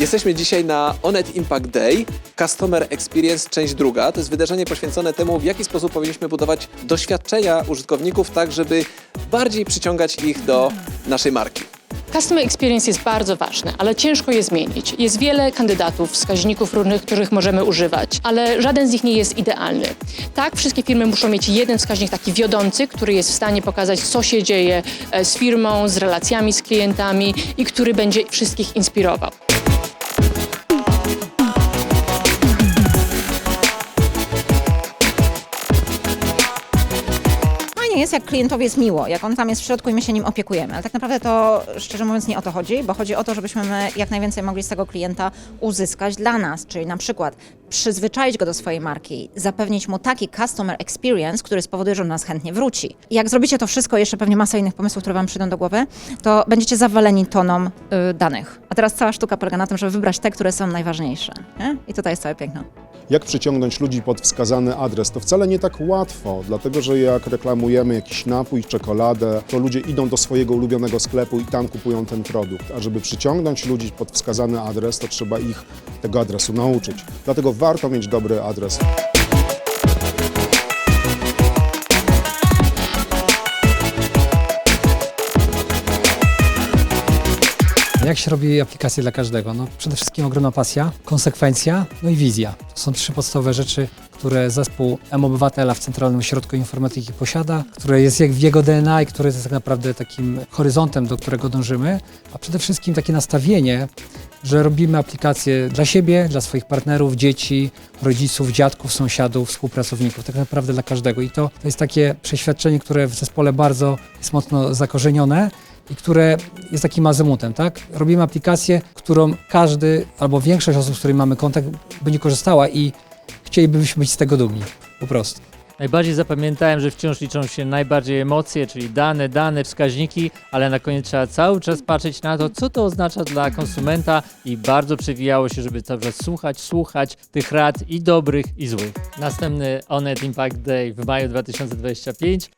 Jesteśmy dzisiaj na Onet Impact Day, Customer Experience, część druga. To jest wydarzenie poświęcone temu, w jaki sposób powinniśmy budować doświadczenia użytkowników, tak żeby bardziej przyciągać ich do naszej marki. Customer experience jest bardzo ważny, ale ciężko je zmienić. Jest wiele kandydatów, wskaźników różnych, których możemy używać, ale żaden z nich nie jest idealny. Tak, wszystkie firmy muszą mieć jeden wskaźnik taki wiodący, który jest w stanie pokazać, co się dzieje e, z firmą, z relacjami z klientami i który będzie wszystkich inspirował. Jest, jak klientowi jest miło, jak on tam jest w środku i my się nim opiekujemy. Ale tak naprawdę to, szczerze mówiąc, nie o to chodzi, bo chodzi o to, żebyśmy my jak najwięcej mogli z tego klienta uzyskać dla nas, czyli na przykład przyzwyczaić go do swojej marki, zapewnić mu taki customer experience, który spowoduje, że on nas chętnie wróci. Jak zrobicie to wszystko, jeszcze pewnie masa innych pomysłów, które Wam przyjdą do głowy, to będziecie zawaleni toną y, danych. A teraz cała sztuka polega na tym, żeby wybrać te, które są najważniejsze. Nie? I tutaj jest całe piękno. Jak przyciągnąć ludzi pod wskazany adres? To wcale nie tak łatwo, dlatego że jak reklamujemy jakiś napój, czekoladę, to ludzie idą do swojego ulubionego sklepu i tam kupują ten produkt. A żeby przyciągnąć ludzi pod wskazany adres, to trzeba ich tego adresu nauczyć. Dlatego warto mieć dobry adres. Jak się robi aplikację dla każdego? No, przede wszystkim ogromna pasja, konsekwencja, no i wizja. To są trzy podstawowe rzeczy, które zespół M-Obywatela w Centralnym Ośrodku Informatyki posiada, które jest jak w jego DNA i które jest tak naprawdę takim horyzontem, do którego dążymy, a przede wszystkim takie nastawienie, że robimy aplikacje dla siebie, dla swoich partnerów, dzieci, rodziców, dziadków, sąsiadów, współpracowników, tak naprawdę dla każdego. I to, to jest takie przeświadczenie, które w zespole bardzo jest mocno zakorzenione i które jest takim azymutem, tak? Robimy aplikację, którą każdy albo większość osób, z którymi mamy kontakt, będzie korzystała i chcielibyśmy być z tego dumni, po prostu. Najbardziej zapamiętałem, że wciąż liczą się najbardziej emocje, czyli dane, dane, wskaźniki, ale na koniec trzeba cały czas patrzeć na to, co to oznacza dla konsumenta i bardzo przewijało się, żeby cały czas słuchać, słuchać tych rad i dobrych, i złych. Następny Onet Impact Day w maju 2025.